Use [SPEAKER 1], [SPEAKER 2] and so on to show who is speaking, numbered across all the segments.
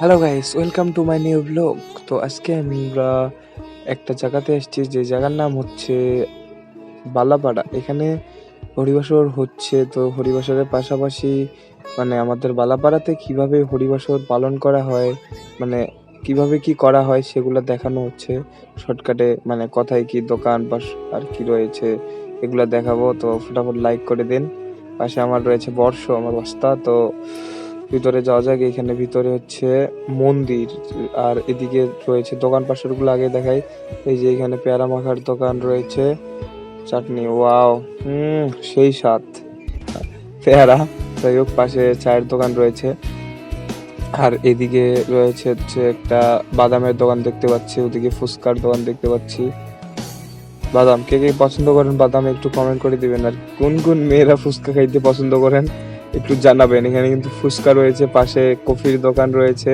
[SPEAKER 1] Hello guys welcome to my new blog তো আজকে আমরা একটা জায়গাতে এসেছি যে জায়গার নাম হচ্ছে বালাপাড়া। এখানে হরিবাসর হচ্ছে। তো হরিবাসরের পাশাপাশি মানে আমাদের বালাপাড়াতে কীভাবে হরিবাসর পালন করা হয় মানে কীভাবে কি করা হয় সেগুলো দেখানো হচ্ছে। শর্টকাটে মানে কোথায় কি দোকান বা আর কি রয়েছে, এগুলো দেখাবো। তো ফটাফট লাইক করে দিন। পাশে আমার রয়েছে বর্ষ, আমার বস্তা। তো ভিতরে যাওয়া যাক, এখানে ভিতরে হচ্ছে মন্দির, আর এদিকে রয়েছে দোকান পাশেরগুলো আগে দেখাই। এই যে এখানে পেয়ারা মাখার দোকান রয়েছে, চাটনি, ওয়াও, হুম, সেই স্বাদ। পেয়ারা, যাই হোক, পাশে চায়ের দোকান রয়েছে। আর এদিকে রয়েছে হচ্ছে একটা বাদামের দোকান দেখতে পাচ্ছি, ওদিকে ফুচকার দোকান দেখতে পাচ্ছি। বাদাম, কে কে পছন্দ করেন বাদাম একটু কমেন্ট করে দিবেন, আর কোন কোন মেয়েরা ফুচকা খাইতে পছন্দ করেন? একটু জানাবেন। এখানে কিন্তু ফুচকা রয়েছে, পাশে কফির দোকান রয়েছে।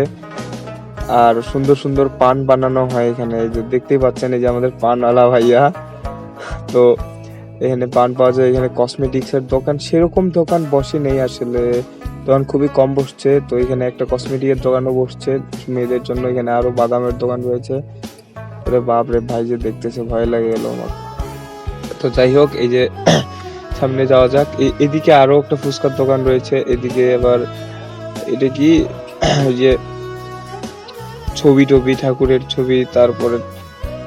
[SPEAKER 1] আর সুন্দর সুন্দর পান বানানো হয় এখানে। দেখতেই পাচ্ছেন, এই যে আমাদের পানওয়ালা ভাইয়া। তো এখানে পান পাওয়া যায়, এখানে কসমেটিক্স এর দোকান। সেরকম দোকান বসে নেই আসলে। দোকান খুবই কম বসছে, তো এখানে একটা কসমেটিকের দোকানও বসছে। মেয়েদের জন্য এখানে আরও বাদামের দোকান রয়েছে। ওরে বাপ রে ভাই যে দেখতেছে, ভয় লাগে গেল আমার। তো যাই হোক, এই যে সামনে যাওয়া যাক। এদিকে আরও একটা ফুচকার দোকান রয়েছে। এদিকে আবার এটা কি? যে ছবি টবি, ঠাকুরের ছবি, তারপরে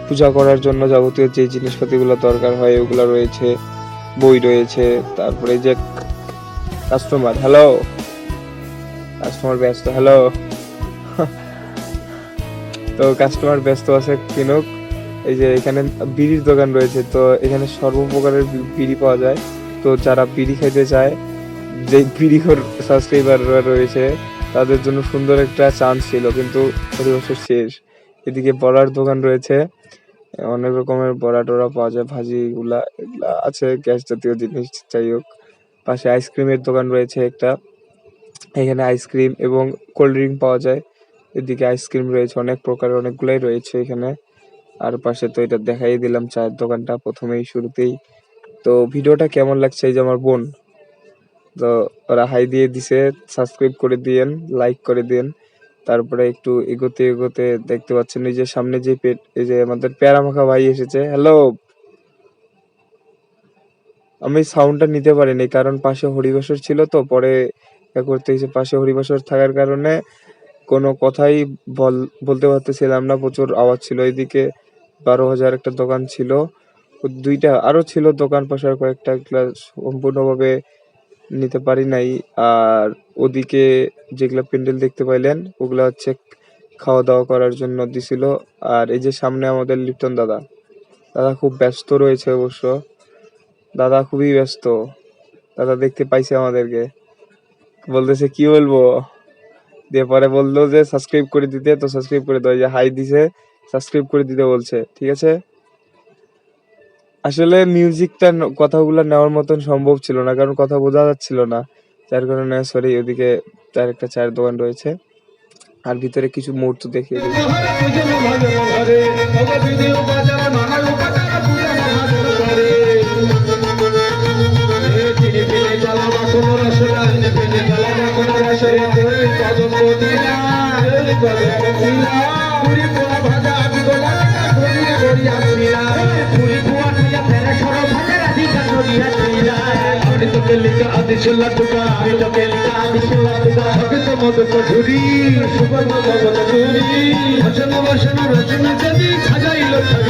[SPEAKER 1] পূজা করার জন্য যাবতীয় যে জিনিসপাতিগুলো দরকার হয়, ওগুলো রয়েছে, বই রয়েছে, তারপরে যে কাস্টমার হ্যালো কাস্টমার ব্যস্ত হ্যালো তো কাস্টমার ব্যস্ত আছে কিনুক। এই যে এখানে বিড়ির দোকান রয়েছে, তো এখানে সর্বপ্রকারের বিড়ি পাওয়া যায়। তো যারা বিড়ি খেতে চায় যে বিড়ি সাবস্ক্রাইবার রয়েছে, তাদের জন্য সুন্দর একটা চান্স ছিল, কিন্তু প্রতি বছর শেষ। এদিকে বড়ার দোকান রয়েছে, অনেক রকমের বড়া টড়া পাওয়া যায়, ভাজি গুলা, এগুলা আছে, গ্যাস জাতীয় জিনিস, যাই হোক। পাশে আইসক্রিমের দোকান রয়েছে একটা। এখানে আইসক্রিম এবং কোল্ড ড্রিঙ্ক পাওয়া যায়। এদিকে আইসক্রিম রয়েছে, অনেক প্রকারের, অনেকগুলাই রয়েছে এখানে। আর পাশে তো এটা দেখাই দিলাম, চায়ের দোকানটা প্রথমেই শুরুতেই। তো ভিডিওটা কেমন লাগছে এই যে আমার বোন? তো ওরা হাই দিয়ে দিছে সাবস্ক্রাইব করে দিয়েন লাইক করে দিন তারপরে একটু এগোতে এগোতে দেখতে পাচ্ছেন, এই যে সামনে যে পেট, এই যে আমাদের পেয়ারা মাখা ভাই এসেছে। হ্যালো আমি সাউন্ডটা নিতে পারিনি, কারণ পাশে হরিবাসর ছিল তো, পরে করতে এসে পাশে হরিবাসর থাকার কারণে কোনো কথাই বল, বলতে পারতেছিলাম না, প্রচুর আওয়াজ ছিল। এদিকে বারো হাজার একটা দোকান ছিল। দুইটা আরও ছিল, দোকান পাশার কয়েকটা ক্লাস সম্পূর্ণভাবে নিতে পারি নাই। আর ওদিকে যেগুলা প্যান্ডেল দেখতে পাইলেন, ওগুলা হচ্ছে খাওয়া দাওয়া করার জন্য দিছিল। আর এই যে সামনে আমাদের লিপ্টন দাদা দাদা খুব ব্যস্ত রয়েছে অবশ্য। দাদা খুবই ব্যস্ত। দাদা দেখতে পাইছে আমাদেরকে। বলতেছে, কি বলব? দিয়ে পরে বলল যে, সাবস্ক্রাইব করে দিতে। তো সাবস্ক্রাইব করে দাও। এই যে হাই দিছে, সাবস্ক্রাইব করে দিতে বলছে। ঠিক আছে? আসলে মিউজিকটা কথাগুলো নেওয়ার মতন সম্ভব ছিল না, কারণ কথা বোঝা যাচ্ছিল না। যার কারণে সরি ওদিকে তার একটা চায়ের দোকান রয়েছে। আর ভিতরে কিছু মুহূর্ত দেখিয়ে দিই
[SPEAKER 2] সুবর্ণ জগৎ চুরি ভজন বসন রচনা যদি সাজাইল ছবি।